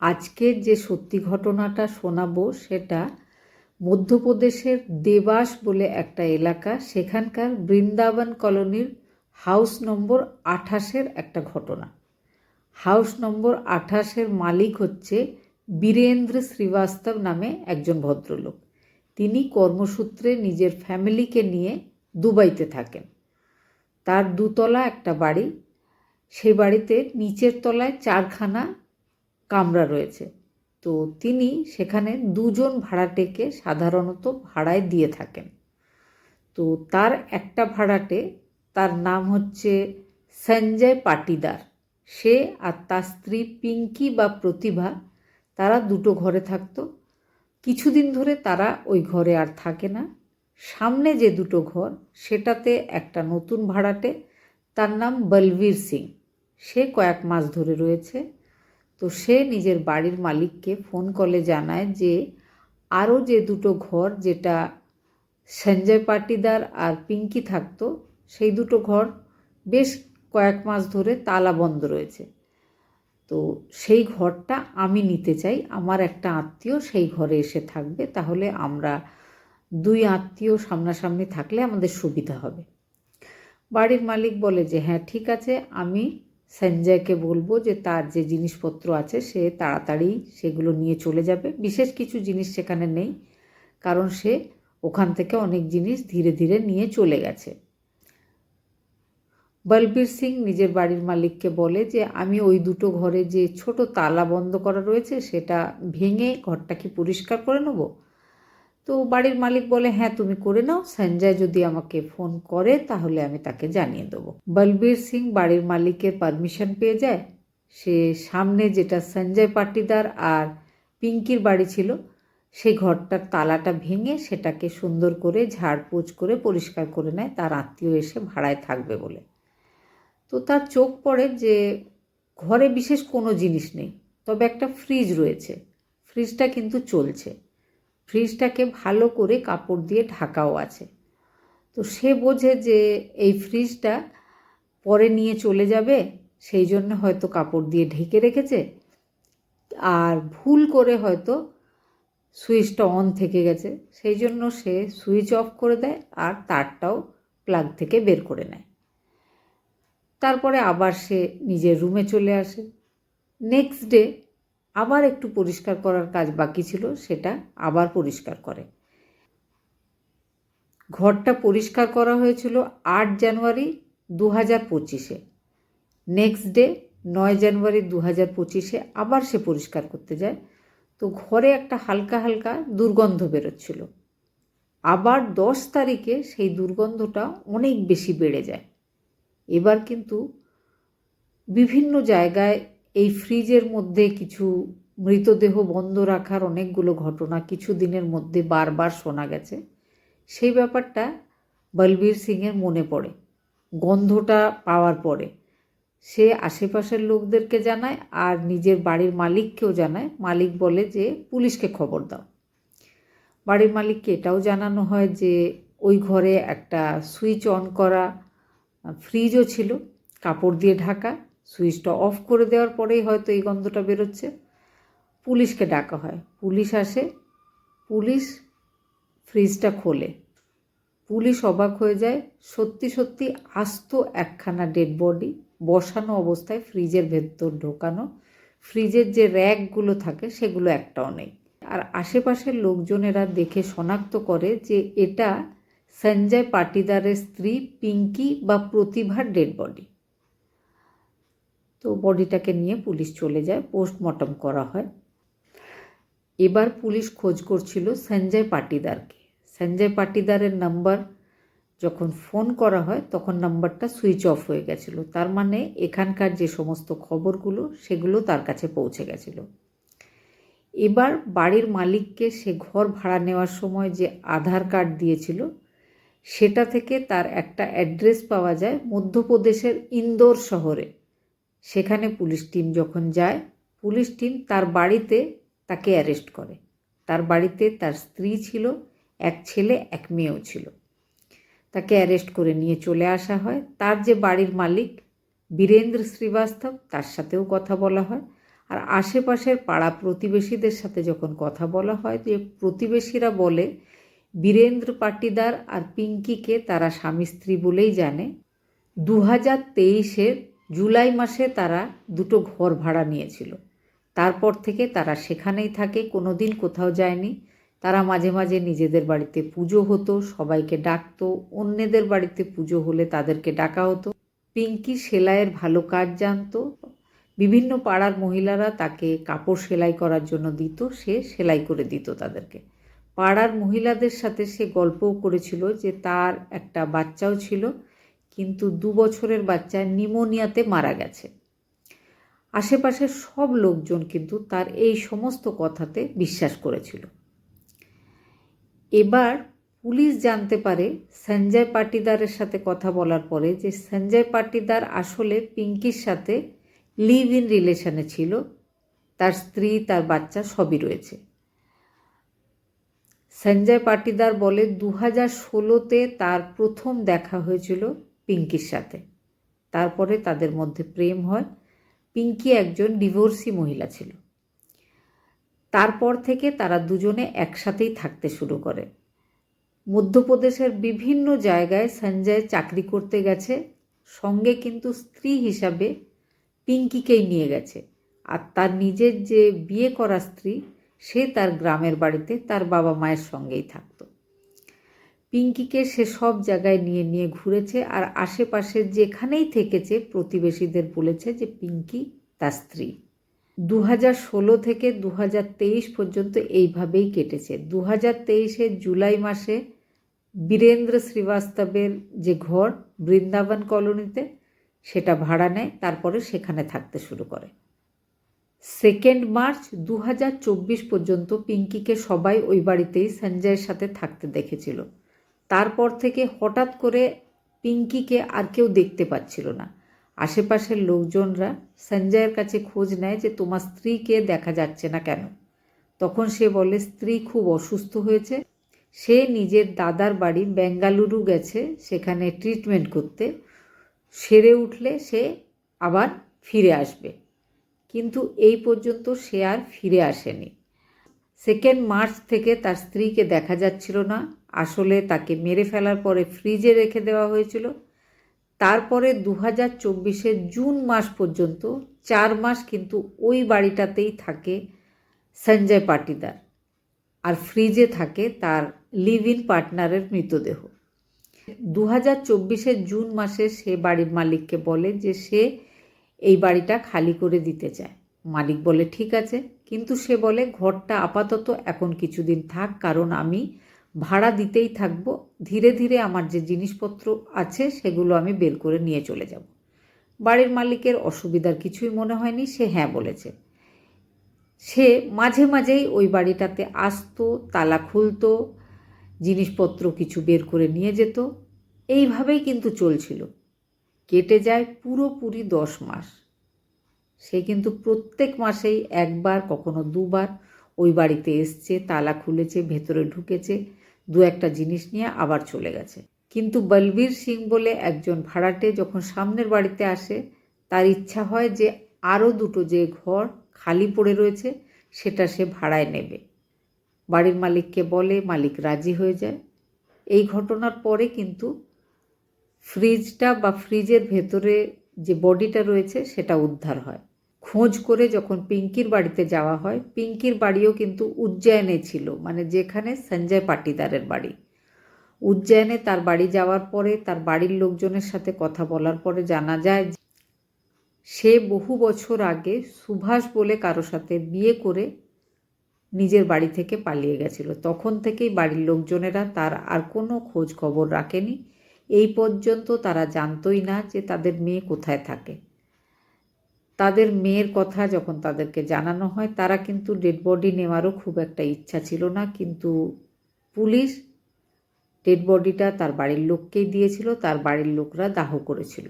আজকের যে সত্যি ঘটনাটা শোনাবো সেটা মধ্যপ্রদেশের দেবাস বলে একটা এলাকা। সেখানকার বৃন্দাবন কলোনির হাউস নম্বর আঠাশের একটা ঘটনা। হাউস নম্বর আঠাশের মালিক হচ্ছে বীরেন্দ্র শ্রীবাস্তব নামে একজন ভদ্রলোক। তিনি কর্মসূত্রে নিজের ফ্যামিলিকে নিয়ে দুবাইতে থাকেন। তার দুতলা একটা বাড়ি। সেই বাড়িতে নিচের তলায় চারখানা কামরা রয়েছে। তো তিনি সেখানে দুজন ভাড়াটেকে সাধারণত ভাড়ায় দিয়ে থাকেন। তো তার একটা ভাড়াটে, তার নাম হচ্ছে সঞ্জয় পাটিদার। সে আর তার স্ত্রী পিঙ্কি বা প্রতিভা, তারা দুটো ঘরে থাকতো। কিছুদিন ধরে তারা ওই ঘরে আর থাকে না। সামনে যে দুটো ঘর, সেটাতে একটা নতুন ভাড়াটে, তার নাম বলবীর সিং। সে কয়েক মাস ধরে রয়েছে। তো সে নিজের বাড়ির মালিককে ফোন কলে জানায় যে আরও যে দুটো ঘর যেটা সঞ্জয় পাটিদার আর পিঙ্কি থাকতো, সেই দুটো ঘর বেশ কয়েক মাস ধরে তালা বন্ধ রয়েছে। তো সেই ঘরটা আমি নিতে চাই, আমার একটা আত্মীয় সেই ঘরে এসে থাকবে, তাহলে আমরা দুই আত্মীয় সামনাসামনি থাকলে আমাদের সুবিধা হবে। বাড়ির মালিক বলে যে হ্যাঁ ঠিক আছে, আমি সঞ্জয়কে বলব যে তার যে জিনিসপত্র আছে সে তাড়াতাড়ি সেগুলো নিয়ে চলে যাবে। বিশেষ কিছু জিনিস সেখানে নেই, কারণ সে ওখান থেকে অনেক জিনিস ধীরে ধীরে নিয়ে চলে গেছে। বলবীর সিং নিজের বাড়ির মালিককে বলে যে, আমি ওই দুটো ঘরে যে ছোট তালা বন্ধ করা রয়েছে, সেটা ভেঙে ঘরটা কি পরিষ্কার করে নেব? তো বাড়ির মালিক বলে হ্যাঁ তুমি করে নাও, সঞ্জয় যদি আমাকে ফোন করে, তাহলে আমি তাকে জানিয়ে দেবো। বলবীর সিং বাড়ির মালিকের পারমিশন পেয়ে যায়। সে সামনে যেটা সঞ্জয় পাটিদার আর পিঙ্কির বাড়ি ছিল, সেই ঘরটার তালাটা ভেঙে সেটাকে সুন্দর করে ঝাড়পোছ করে পরিষ্কার করে নেয়। তার আত্মীয় এসে ভাড়ায় থাকবে বলে। তো তার চোখ পড়ে যে ঘরে বিশেষ কোনো জিনিস নেই, তবে একটা ফ্রিজ রয়েছে। ফ্রিজটা কিন্তু চলছে। ফ্রিজটাকে ভালো করে কাপড় দিয়ে ঢাকাও আছে। তো সে বোঝে যে এই ফ্রিজটা পরে নিয়ে চলে যাবে, সেই জন্য হয়তো কাপড় দিয়ে ঢেকে রেখেছে। আর ভুল করে হয়তো সুইচটা অন থেকে গেছে, সেই জন্য সে সুইচ অফ করে দেয় আর তারটাও প্লাগ থেকে বের করে নেয়। তারপরে আবার সে নিজের রুমে চলে আসে। নেক্সট ডে আবার একটু পরিষ্কার করার কাজ বাকি ছিল, সেটা আবার পরিষ্কার করে। ঘরটা পরিষ্কার করা হয়েছিল আট জানুয়ারি দু হাজার পঁচিশে। নেক্সট ডে নয় জানুয়ারি দু হাজার পঁচিশে আবার সে পরিষ্কার করতে যায়। তো ঘরে একটা হালকা হালকা দুর্গন্ধ বেরোচ্ছিল। আবার দশ তারিখে সেই দুর্গন্ধটা অনেক বেশি বেড়ে যায়। এবার কিন্তু বিভিন্ন জায়গায় এই ফ্রিজের মধ্যে কিছু মৃতদেহ বন্ধ রাখার অনেকগুলো ঘটনা কিছু দিনের মধ্যে বারবার শোনা গেছে। সেই ব্যাপারটা বলবীর সিংয়ের মনে পড়ে। গন্ধটা পাওয়ার পরে সে আশেপাশের লোকদেরকে জানায় আর নিজের বাড়ির মালিককেও জানায়। মালিক বলে যে, পুলিশকে খবর দাও। বাড়ির মালিককে এটাও জানানো হয় যে, ওই ঘরে একটা সুইচ অন করা ফ্রিজও ছিল, কাপড় দিয়ে ঢাকা। সুইচটা অফ করে দেওয়ার পরেই হয়তো এই গন্ধটা বেরোচ্ছে। পুলিশকে ডাকা হয়। পুলিশ আসে। পুলিশ ফ্রিজটা খোলে। পুলিশ অবাক হয়ে যায়। সত্যি সত্যি আস্ত একখানা ডেড বডি বসানো অবস্থায় ফ্রিজের ভেতর ঢোকানো। ফ্রিজের যে র্যাকগুলো থাকে সেগুলো একটাও নেই। আর আশেপাশের লোকজনেরা দেখে শনাক্ত করে যে এটা সঞ্জয় পাটিদারের স্ত্রী পিঙ্কি বা প্রতিভার ডেড বডি। তো বডিটাকে নিয়ে পুলিশ চলে যায়, পোস্টমর্টম করা হয়। এবার পুলিশ খোঁজ করছিল সঞ্জয় পাটিদারকে। সঞ্জয় পাটিদারের নাম্বার যখন ফোন করা হয়, তখন নাম্বারটা সুইচ অফ হয়ে গেছিল। তার মানে এখানকার যে সমস্ত খবরগুলো, সেগুলো তার কাছে পৌঁছে গেছিল। এবার বাড়ির মালিককে সে ঘর ভাড়া নেওয়ার সময় যে আধার কার্ড দিয়েছিল, সেটা থেকে তার একটা অ্যাড্রেস পাওয়া যায় মধ্যপ্রদেশের ইন্দোর শহরে। সেখানে পুলিশ টিম যখন যায়, পুলিশ টিম তার বাড়িতে তাকে অ্যারেস্ট করে। তার বাড়িতে তার স্ত্রী ছিল, এক ছেলে, এক মেয়েও ছিল। তাকে অ্যারেস্ট করে নিয়ে চলে আসা হয়। তার যে বাড়ির মালিক বীরেন্দ্র শ্রীবাস্তব, তার সাথেও কথা বলা হয়। আর আশেপাশের পাড়া প্রতিবেশীদের সাথে যখন কথা বলা হয়, যে প্রতিবেশীরা বলে, বীরেন্দ্র পাটিদার আর পিঙ্কিকে তারা স্বামী স্ত্রী বলেই জানে। দু হাজার তেইশের জুলাই মাসে তারা দুটো ঘর ভাড়া নিয়েছিল। তারপর থেকে তারা সেখানেই থাকে কোনো দিন কোথাও যায়নি। তারা মাঝে মাঝে নিজেদের বাড়িতে পুজো হতো, সবাইকে ডাকতো, অন্যদের বাড়িতে পুজো হলে তাদেরকে ডাকা হতো। পিঙ্কি সেলাইয়ের ভালো কাজ জানতো। বিভিন্ন পাড়ার মহিলারা তাকে কাপড় সেলাই করার জন্য দিত, সে সেলাই করে দিত তাদেরকে। পাড়ার মহিলাদের সাথে সে গল্পও করেছিল যে তার একটা বাচ্চাও ছিল কিন্তু দু বছরের বাচ্চা নিমোনিয়াতে মারা গেছে। আশেপাশের সব লোকজন কিন্তু তার এই সমস্ত কথাতে বিশ্বাস করেছিল। এবার পুলিশ জানতে পারে সঞ্জয় পাটিদারের সাথে কথা বলার পরে যে সঞ্জয় পাটিদার আসলে পিঙ্কির সাথে লিভ ইন রিলেশনে ছিল, তার স্ত্রী, তার বাচ্চা সবই রয়েছে। সঞ্জয় পাটিদার বলে দু হাজার ষোলোতে তার প্রথম দেখা হয়েছিল পিঙ্কির সাথে। তারপরে তাদের মধ্যে প্রেম হয়। পিঙ্কি একজন ডিভোর্সি মহিলা ছিল। তারপর থেকে তারা দুজনে একসাথেই থাকতে শুরু করে। মধ্যপ্রদেশের বিভিন্ন জায়গায় সঞ্জয় চাকরি করতে গেছে। সঙ্গে কিন্তু স্ত্রী হিসাবে পিঙ্কিকেই নিয়ে গেছে। আর তার নিজের যে বিয়ে করা স্ত্রী, সে তার গ্রামের বাড়িতে তার বাবা মায়ের সঙ্গেই থাকতো। পিঙ্কিকে সে সব জায়গায় নিয়ে নিয়ে ঘুরেছে আর আশেপাশে যেখানেই থেকেছে প্রতিবেশীদের বলেছে যে পিঙ্কি তার স্ত্রী। দু ষোলো থেকে দু তেইশ পর্যন্ত এইভাবেই কেটেছে। দু হাজার তেইশের জুলাই মাসে বীরেন্দ্র শ্রীবাস্তবের যে ঘর বৃন্দাবন কলোনিতে, সেটা ভাড়া নেয়, তারপরে সেখানে থাকতে শুরু করে। সেকেন্ড মার্চ দু হাজার চব্বিশ পর্যন্ত পিঙ্কিকে সবাই ওই বাড়িতেই সঞ্জয়ের সাথে থাকতে দেখেছিল। তারপর থেকে হঠাৎ করে পিঙ্কিকে আর কেউ দেখতে পাচ্ছিল না। আশেপাশের লোকজনরা সঞ্জয়ের কাছে খোঁজ নেয় যে তোমার স্ত্রীকে দেখা যাচ্ছে না কেন। তখন সে বলে, স্ত্রী খুব অসুস্থ হয়েছে। সে নিজের দাদার বাড়ি বেঙ্গালুরু গেছে সেখানে ট্রিটমেন্ট করতে। সেরে উঠলে সে আবার ফিরে আসবে। কিন্তু এই পর্যন্ত সে আর ফিরে আসেনি। সেকেন্ড মার্চ থেকে তার স্ত্রীকে দেখা যাচ্ছিল না। আসলে তাকে মেরে ফেলার পরে ফ্রিজে রেখে দেওয়া হয়েছিল। তারপরে দু হাজার চব্বিশের জুন মাস পর্যন্ত চার মাস কিন্তু ওই বাড়িটাতেই থাকে সঞ্জয় পাটিদার। আর ফ্রিজে থাকে তার লিভ ইন পার্টনারের মৃতদেহ। দু হাজার চব্বিশের জুন মাসে সে বাড়ির মালিককে বলে যে সে এই বাড়িটা খালি করে দিতে চায়। মালিক বলে, ঠিক আছে। কিন্তু সে বলে, ঘরটা আপাতত এখন কিছুদিন থাক, কারণ আমি ভাড়া দিতেই থাকব। ধীরে ধীরে আমার যে জিনিসপত্র আছে সেগুলো আমি বের করে নিয়ে চলে যাব। বাড়ির মালিকের অসুবিধার কিছুই মনে হয়নি, সে হ্যাঁ বলেছে। সে মাঝে মাঝেই ওই বাড়িটাতে আসতো, তালা খুলতো, জিনিসপত্র কিছু বের করে নিয়ে যেত। এইভাবেই কিন্তু চলছিল। কেটে যায় পুরোপুরি দশ মাস। সে কিন্তু প্রত্যেক মাসেই একবার, কখনো দুবার ওই বাড়িতে এসছে, তালা খুলেছে, ভেতরে ঢুকেছে। দু একটা জিনিস নিয়ে আবার চলে গেছে। কিন্তু বলবীর সিং বলে একজন ভাড়াটে যখন সামনের বাড়িতে আসে, তার ইচ্ছা হয় যে আরও দুটো যে ঘর খালি পড়ে রয়েছে, সেটা সে ভাড়ায় নেবে। বাড়ির মালিককে বলে, মালিক রাজি হয়ে যায়। এই ঘটনার পরে কিন্তু ফ্রিজটা বা ফ্রিজের ভেতরে যে বডিটা রয়েছে, সেটা উদ্ধার হয়। খোঁজ করে যখন পিঙ্কির বাড়িতে যাওয়া হয়, পিঙ্কির বাড়িও কিন্তু উজ্জয়নে ছিল মানে যেখানে সঞ্জয় পাটিদারের বাড়ি। উজ্জয়নে তার বাড়ি যাওয়ার পরে তার বাড়ির লোকজনের সাথে কথা বলার পরে জানা যায় সে বহু বছর আগে সুভাষ বলে কারও সাথে বিয়ে করে নিজের বাড়ি থেকে পালিয়ে গেছিল। তখন থেকেই বাড়ির লোকজনেরা তার আর কোনো খোঁজ খবর রাখেনি। এই পর্যন্ত তারা জানতই না যে তাদের মেয়ে কোথায় থাকে। তাদের মেয়ের কথা যখন তাদেরকে জানানো হয়, তারা কিন্তু ডেড বডি নেওয়ারও খুব একটা ইচ্ছা ছিল না। কিন্তু পুলিশ ডেড বডিটা তার বাড়ির লোককেই দিয়েছিল, তার বাড়ির লোকরা দাহ করেছিল।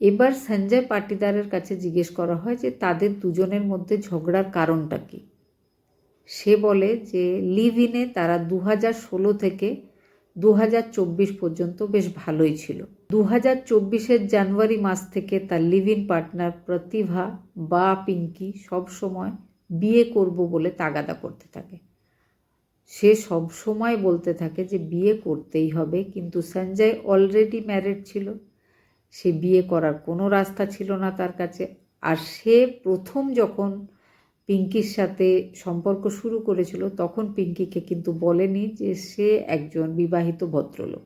এবার সঞ্জয় পাটিদারের কাছে জিজ্ঞেস করা হয় যে, তাদের দুজনের মধ্যে ঝগড়ার কারণটা কী? সে বলে যে লিভ ইনে তারা দু ষোলো থেকে দু হাজার চব্বিশ পর্যন্ত বেশ ভালোই ছিল। দু হাজার চব্বিশের জানুয়ারি মাস থেকে তার লিভ ইন পার্টনার প্রতিভা বা পিঙ্কি সবসময় বিয়ে করব বলে তাগাদা করতে থাকে। সে সব সময় বলতে থাকে যে, বিয়ে করতেই হবে। কিন্তু সঞ্জয় অলরেডি ম্যারিড ছিল। সে বিয়ে করার কোনো রাস্তা ছিল না তার কাছে। আর সে প্রথম যখন পিঙ্কির সাথে সম্পর্ক শুরু করেছিল, তখন পিঙ্কিকে কিন্তু বলেনি যে, সে একজন বিবাহিত ভদ্রলোক।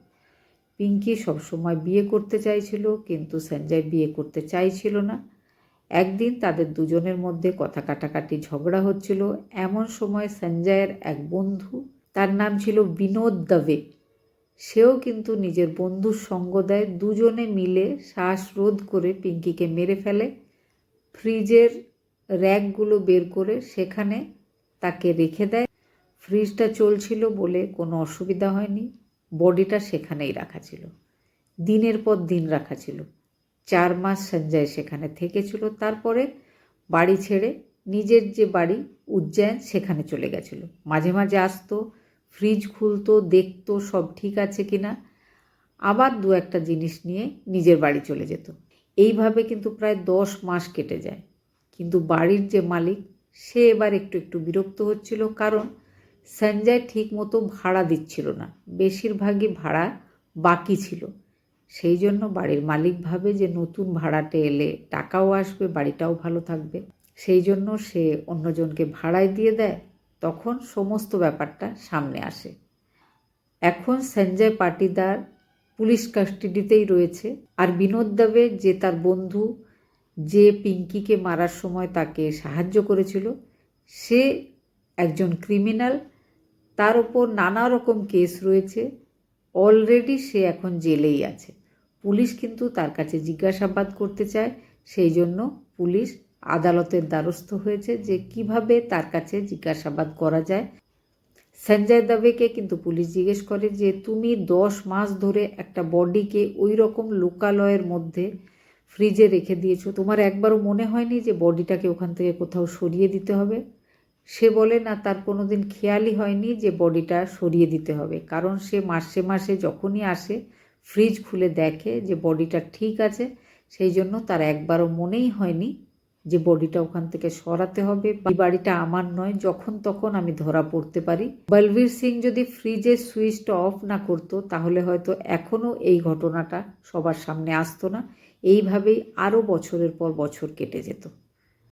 পিঙ্কি সবসময় বিয়ে করতে চাইছিল, কিন্তু সঞ্জয় বিয়ে করতে চাইছিল না। একদিন তাদের দুজনের মধ্যে কথা কাটাকাটি ঝগড়া হচ্ছিল। এমন সময় সঞ্জয়ের এক বন্ধু, তার নাম ছিল বিনোদ দবে। সেও কিন্তু নিজের বন্ধুর সঙ্গ দেয়। দুজনে মিলে শ্বাসরোধ করে পিঙ্কিকে মেরে ফেলে। ফ্রিজের র্যাকগুলো বের করে সেখানে তাকে রেখে দেয়। ফ্রিজটা চলছিল বলে কোনো অসুবিধা হয়নি। বডিটা সেখানেই রাখা ছিল। দিনের পর দিন রাখা ছিল। চার মাস সঞ্জয় সেখানে থেকেছিল। তারপরে বাড়ি ছেড়ে নিজের যে বাড়ি উজ্জয়ন সেখানে চলে গেছিল। মাঝে মাঝে আসতো ফ্রিজ খুলতো, দেখতো সব ঠিক আছে কি না আবার দু একটা জিনিস নিয়ে নিজের বাড়ি চলে যেত। এইভাবে কিন্তু প্রায় দশ মাস কেটে যায়। কিন্তু বাড়ির যে মালিক, সে এবার একটু একটু বিরক্ত হচ্ছিল। কারণ সঞ্জয় ঠিক মতো ভাড়া দিচ্ছিল না। বেশিরভাগই ভাড়া বাকি ছিল। সেই জন্য বাড়ির মালিক ভাবে যে নতুন ভাড়াটে এলে টাকাও আসবে, বাড়িটাও ভালো থাকবে। সেই জন্য সে অন্যজনকে ভাড়ায় দিয়ে দেয়। তখন সমস্ত ব্যাপারটা সামনে আসে। এখন সঞ্জয় পাটিদার পুলিশ কাস্টাডিতেই রয়েছে। আর বিনোদ দবে যে তার বন্ধু যে পিঙ্কিকে মারার সময় তাকে সাহায্য করেছিল, সে একজন ক্রিমিনাল তার ওপর নানা রকম কেস রয়েছে। অলরেডি সে এখন জেলেই আছে। পুলিশ কিন্তু তার কাছে জিজ্ঞাসাবাদ করতে চায়। সেই জন্য পুলিশ আদালতের দ্বারস্থ হয়েছে যে কীভাবে তার কাছে জিজ্ঞাসাবাদ করা যায়। সঞ্জয় দবেকে কিন্তু পুলিশ জিজ্ঞেস করে যে, তুমি দশ মাস ধরে একটা বডিকে ওই রকম লোকালয়ের মধ্যে ফ্রিজে রেখে দিয়েছ। তোমার একবারও মনে হয়নি যে বডিটাকে ওখান থেকে কোথাও সরিয়ে দিতে হবে? সে বলে, না, তার কোনো দিন খেয়ালই হয়নি যে বডিটা সরিয়ে দিতে হবে। কারণ সে মাসে মাসে যখনই আসে, ফ্রিজ খুলে দেখে যে বডিটা ঠিক আছে, সেই জন্য তার একবারও মনেই হয়নি যে বডিটা ওখান থেকে সরাতে হবে এই বাড়িটা আমার নয়, যখন তখন আমি ধরা পড়তে পারি। বলবীর সিং যদি ফ্রিজের সুইচটা অফ না করতো, তাহলে হয়তো এখনও এই ঘটনাটা সবার সামনে আসতো না। এইভাবেই আরও বছরের পর বছর কেটে যেত।